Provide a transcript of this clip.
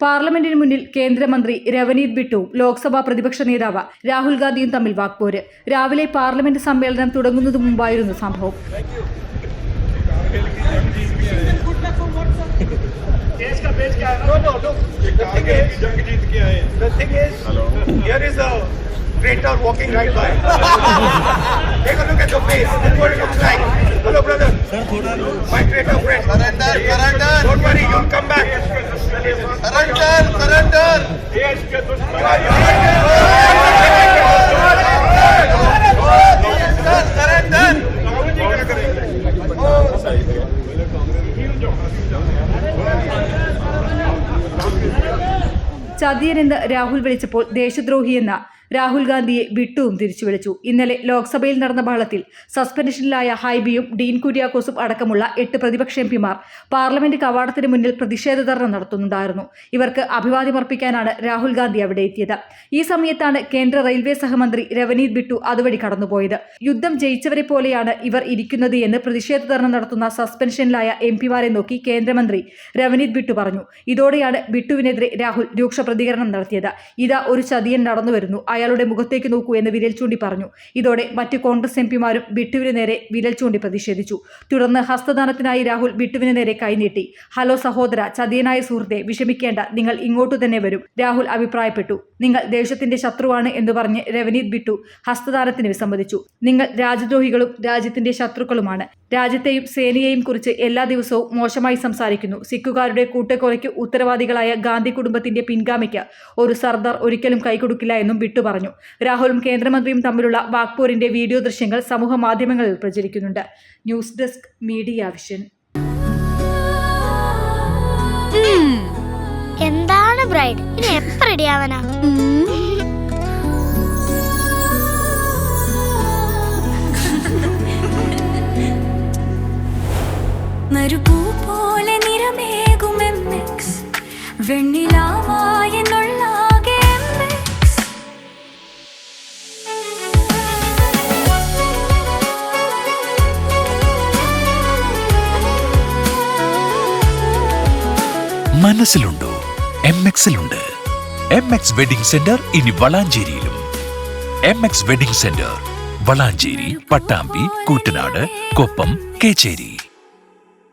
പാർലമെന്റിന് മുന്നിൽ കേന്ദ്രമന്ത്രി രവനീത് ബിട്ടുവും ലോക്സഭാ പ്രതിപക്ഷ നേതാവ് രാഹുൽ ഗാന്ധിയും തമ്മിൽ വാക്പോര് രാവിലെ പാർലമെന്റ് സമ്മേളനം തുടങ്ങുന്നതു മുമ്പായിരുന്നു സംഭവം Hello, brother. My traitor friend. Surrender, surrender. Don't worry, you'll come back. Surrender, surrender. देश के दुश्मन Surrender. ചതിയനെന്ന് രാഹുൽ വിളിച്ചപ്പോൾ ദേശദ്രോഹിയെന്ന രാഹുൽ ഗാന്ധിയെ വിട്ടുവും തിരിച്ചു വിളിച്ചു. ഇന്നലെ ലോക്സഭയിൽ നടന്ന ബഹളത്തിൽ സസ്പെൻഷനിലായ ഹൈബിയും ഡീൻ കുര്യാക്കോസും അടക്കമുള്ള എട്ട് പ്രതിപക്ഷ എം പിമാർ പാർലമെന്റ് കവാടത്തിന് മുന്നിൽ പ്രതിഷേധ ധർണ നടത്തുന്നുണ്ടായിരുന്നു. ഇവർക്ക് അഭിവാദ്യമർപ്പിക്കാനാണ് രാഹുൽ ഗാന്ധി അവിടെ എത്തിയത്. ഈ സമയത്താണ് കേന്ദ്ര റെയിൽവേ സഹമന്ത്രി രവനീത് ബിട്ടു അതുവഴി കടന്നുപോയത്. യുദ്ധം ജയിച്ചവരെ പോലെയാണ് ഇവർ ഇരിക്കുന്നത് എന്ന് പ്രതിഷേധ ധർണ നടത്തുന്ന സസ്പെൻഷനിലായ എം പിമാരെ നോക്കി കേന്ദ്രമന്ത്രി രവനീത് ബിട്ടു പറഞ്ഞു. ഇതോടെയാണ് ബിട്ടുവിനെതിരെ രാഹുൽ രൂക്ഷ പ്രതികരണം നടത്തിയത്. ഇതാ ഒരു ചതിയൻ നടന്നു വരുന്നു അയാളുടെ മുഖത്തേക്ക് നോക്കൂ എന്ന് വിരൽ ചൂണ്ടി പറഞ്ഞു. ഇതോടെ മറ്റ് കോൺഗ്രസ് എം പിമാരും ബിട്ടുവിന് നേരെ വിരൽ ചൂണ്ടി പ്രതിഷേധിച്ചു. തുടർന്ന് ഹസ്തദാനത്തിനായി രാഹുൽ ബിട്ടുവിന് നേരെ കൈനീട്ടി ഹലോ സഹോദര ചതിയനായ സുഹൃത്തെ വിഷമിക്കേണ്ട. നിങ്ങൾ ഇങ്ങോട്ടു തന്നെ വരും. രാഹുൽ അഭിപ്രായപ്പെട്ടു. നിങ്ങൾ ദേശത്തിന്റെ ശത്രുവാണ് എന്ന് പറഞ്ഞ് രവനീത് ബിട്ടു ഹസ്തദാനത്തിന് വിസമ്മതിച്ചു. നിങ്ങൾ രാജ്യദ്രോഹികളും രാജ്യത്തിന്റെ ശത്രുക്കളുമാണ്. രാജ്യത്തെയും സേനയെയും കുറിച്ച് എല്ലാ ദിവസവും മോശമായി സംസാരിക്കുന്നു. സിഖുകാരുടെ കൂട്ടക്കൊലയ്ക്ക് ഉത്തരവാദികളായ ഗാന്ധി കുടുംബത്തിന്റെ പിൻഗാമിക്ക് ഒരു സർദാർ ഒരിക്കലും കൈകൊടുക്കില്ല എന്നും ബിട്ടു പറഞ്ഞു. രാഹുലും കേന്ദ്രമന്ത്രിയും തമ്മിലുള്ള വാഗ്പൂരിന്റെ വീഡിയോ ദൃശ്യങ്ങൾ സമൂഹ മാധ്യമങ്ങളിൽ പ്രചരിക്കുന്നുണ്ട്. News desk media vision. എന്താണ് ബ്രൈഡ്? ഇനി എപ്പ പോലെ നിറമേകും MX. മനസ്സിലുണ്ടോ? എം എക്സിലുണ്ട് എം എക്സ് വെഡിംഗ് സെന്റർ ഇനി വളാഞ്ചേരിയിലും. M X wedding centre Valanchery Pattambi Koottanad Koppam Kecheri.